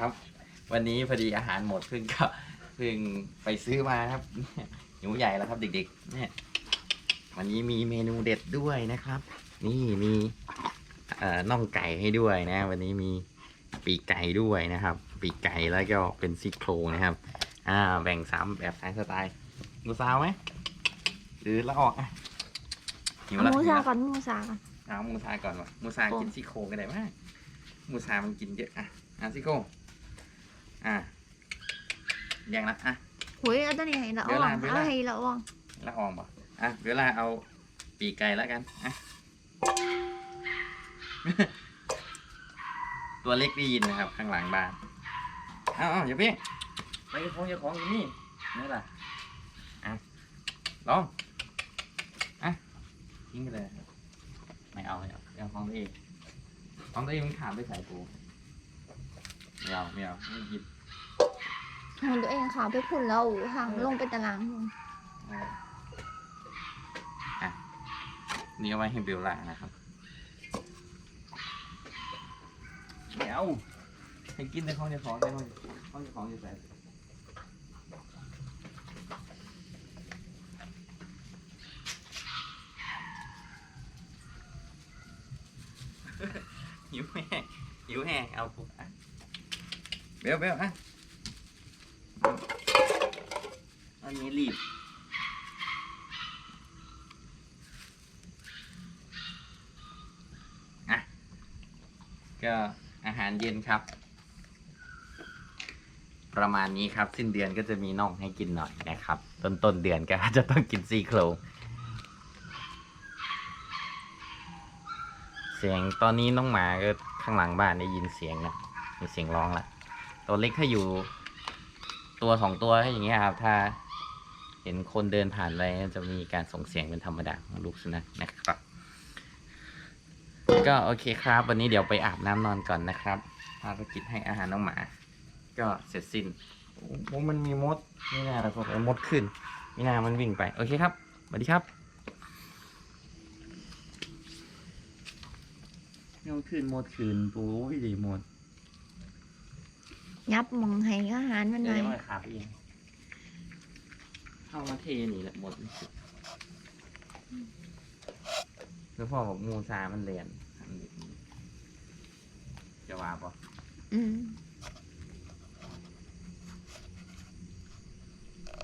ครับ วันนี้พอดีอาหารหมดเพิ่งก็เพิ่งไปซื้อมาครับหิวใหญ่แล้วครับ เด็กๆเนี่ยวันนี้มีเมนูเด็ดด้วยนะครับ นี่มีเอ่อน่องไก่ให้ด้วยนะ วันนี้มีปีกไก่ด้วยนะครับ ปีกไก่แล้วก็เป็นซี่โครงนะครับ อ่าแบ่งสามแบบสายสไตล์มูซาวไหมหรือละออกอะหิวเอาละหมูหิวซาละก่อนหมูซาก่อน เอามูซาก่อนวะมูซาโอ้กินซี่โครงกันได้ไหมมูซามันกินเยอะอะอะซี่โครง อะแยังละอะหุยเอาตัวนี้ให้ละเดี๋อ่ยวอลางเดี๋ยวเอาลาให้ละอ่องละอองป่ะอะเดี๋ยวลาเอาปีกไก่แล้วกันอะ ตัวเล็กได้ยินนะครับ ข้างหลังบ้านเอาเอาอย่าเพิ่งไปของอย่าของอยู่นี่นี่ล่ะอะลองอะทิ้งไปเลยนะครับไม่เอาไม่เอาเอาของตัวเองของตัวเองมันขาดไปใส่กู ไม่เอาไม่เอาไม่หยิบของตัวเองขาวไปพุ่นแล้วหางลงไปตารางเอออะนี่เอาไว้ให้เบลล่านะครับไม่เอาให้กินในของเจ้าของในห้องห้องเจ้าของอยู่ใส่หิวแห้งหิวแห้งเอาปุ๊บอะ เบลเบลอะอันนี้รีบอะก็อาหารเย็นครับ ประมาณนี้ครับ สิ้นเดือนก็จะมีน่องให้กินหน่อยนะครับ ต้นต้นเดือนก็จะต้องกินซี่โครงเสียงตอนนี้น้องหมาก็ข้างหลังบ้านได้ยินเสียงนะมีเสียงร้องละ ตัวเล็กถ้าอยู่ ตัวสองตัวอย่างเงี้ยครับ ถ้าเห็นคนเดินผ่านไปจะมีการส่งเสียงเป็นธรรมดาของลูกสุนัขนะครับ ก็โอเคครับ วันนี้เดี๋ยวไปอาบน้ำนอนก่อนนะครับภารกิจให้อาหารน้องหมา ก็เสร็จสิ้นโอ้มันมีมดไม่น่าละครับมดขึ้นไม่น่ามันวิ่งไป โอเคครับสวัสดีครับมดขึ้นมดขึ้นโอ้ยดีมด ยับมองให้อาหารมันหเดี๋น่ยอวยมาขาบเองเข้ามาเทนี่แหละหมดแล้วพ่อบอกมูซามันเรียนจะว่าปะอืม